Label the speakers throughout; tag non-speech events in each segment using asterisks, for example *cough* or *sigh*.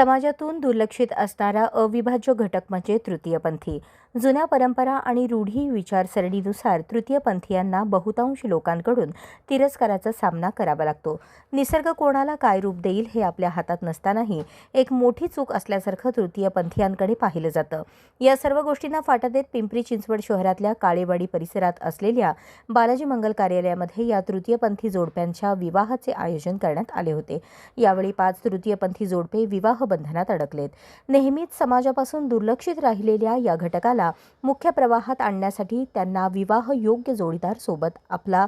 Speaker 1: समाजातून दुर्लक्षित असणारा अविभाज्य घटक म्हणजे तृतीयपंथी जुन्या परंपरा आणि रूढी विचारसरणीनुसार तृतीयपंथीयांना बहुतांश लोकांकडून तिरस्काराचा सामना करावा लागतो. निसर्ग कोणाला काय रूप देईल हे आपल्या हातात नसतानाही एक मोठी चूक असल्यासारखं तृतीयपंथीयांकडे पाहिलं जातं. या सर्व गोष्टींना फाटा देत पिंपरी चिंचवड शहरातल्या काळेवाडी परिसरात असलेल्या बालाजी मंगल कार्यालयामध्ये या तृतीयपंथी जोडप्यांच्या विवाहाचे आयोजन करण्यात आले होते. यावेळी पाच तृतीयपंथी जोडपे विवाह बंधनात अडकलेत. नेहमीच समाजापासून दुर्लक्षित राहिलेल्या या घटकाला मुख्य प्रवाहात आणण्यासाठी त्यांना विवाह योग्य जोडीदार सोबत आपला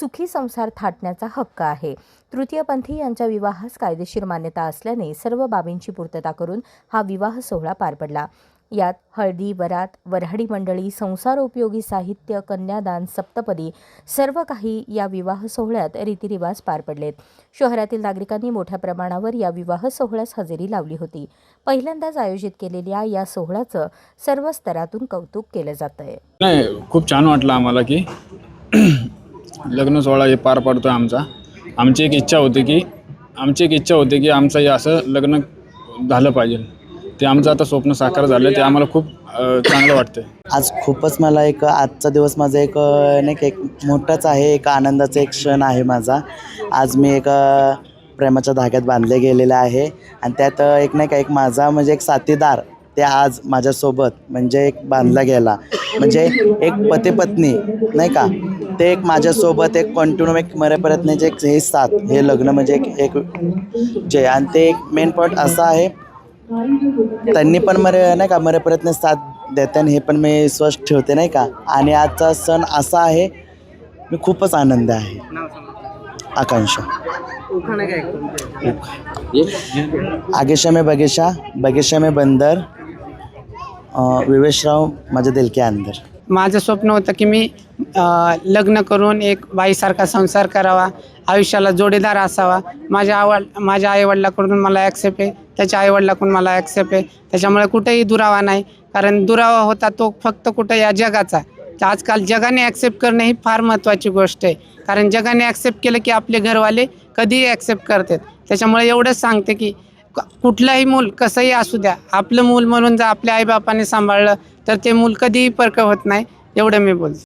Speaker 1: सुखी संसार थाटण्याचा हक्क आहे. तृतीयपंथी यांच्या विवाहास कायदेशीर मान्यता असल्याने सर्व बाबींची पूर्तता करून हा विवाह सोहळा पार पडला. यात हळदी वरात वऱ्हाडी मंडळी संसारोपयोगी साहित्य कन्यादान सप्तपदी सर्व काही या विवाह सोहळ्यात रीतिरिवाज पार पडलेत. शहरातील नागरिकांनी मोठ्या प्रमाणावर या विवाह सोहळ्यास हजेरी लावली होती. पहिल्यांदाच आयोजित केलेल्या या सोहळ्याचं सर्व स्तरातून कौतुक केलं जात आहे
Speaker 2: खूप छान वाटलं आम्हाला की *clears throat* लग्न सोहळा हे पार पडतो आमचा. आमची एक इच्छा होती की आमची एक इच्छा होती की आमचं हे असं लग्न झालं पाहिजे. ते आमचं आता स्वप्न साकार झालं ते आम्हाला खूप अ, चांगलं वाटतं
Speaker 3: आज खूपच मला एक आजचा दिवस माझा एक अ, नाही का एक मोठाच आहे एक आनंदाचा एक क्षण आहे माझा. आज मी एक अ, प्रेमाच्या धाग्यात बांधले गेलेलं आहे. आणि त्यात अ, एक नाही का एक माझा म्हणजे एक साथीदार ते आज माझ्यासोबत म्हणजे एक बांधला गेला. म्हणजे एक पती पत्नी नाही का ते एक माझ्यासोबत एक कंटिन्यू एक मरेपर्यंतचे एक हे साथ हे लग्न म्हणजे एक एक जे आणि ते एक मेन पॉईंट असा आहे त्यांनी पण मरे नाही का मरेपर्यंत साथ देते आणि हे पण मी स्वस्थ ठेवते नाही का? आणि आजचा सण असा आहे मी खूपच आनंद आहे. आकांक्षा. आगेशा में बगेशा बगेशा में बंदर अं, विवेशराव माझ्या दिल के अंदर.
Speaker 4: माझं स्वप्न होतं की मी लग्न करून एक बाईसारखा संसार करावा आयुष्याला जोडीदार असावा. माझ्या आवड माझ्या आईवडिलाकडून मला ॲक्सेप्ट आहे त्याच्या आईवडिलाकडून मला ॲक्सेप्ट आहे. त्याच्यामुळे कुठेही दुरावा नाही. कारण दुरावा होता तो फक्त कुठं या जगाचा. तर आजकाल जगाने ॲक्सेप्ट करणे ही फार महत्त्वाची गोष्ट आहे. कारण जगाने ॲक्सेप्ट केलं की आपले घरवाले कधीही ॲक्सेप्ट करतात. त्याच्यामुळे एवढंच सांगते की कुठलाही कुठलंही मूल कसंही असू द्या आपलं मूल म्हणून जर आपल्या आईबापाने सांभाळलं तर ते मूल कधीही परक होत नाही एवढं मी बोलतो.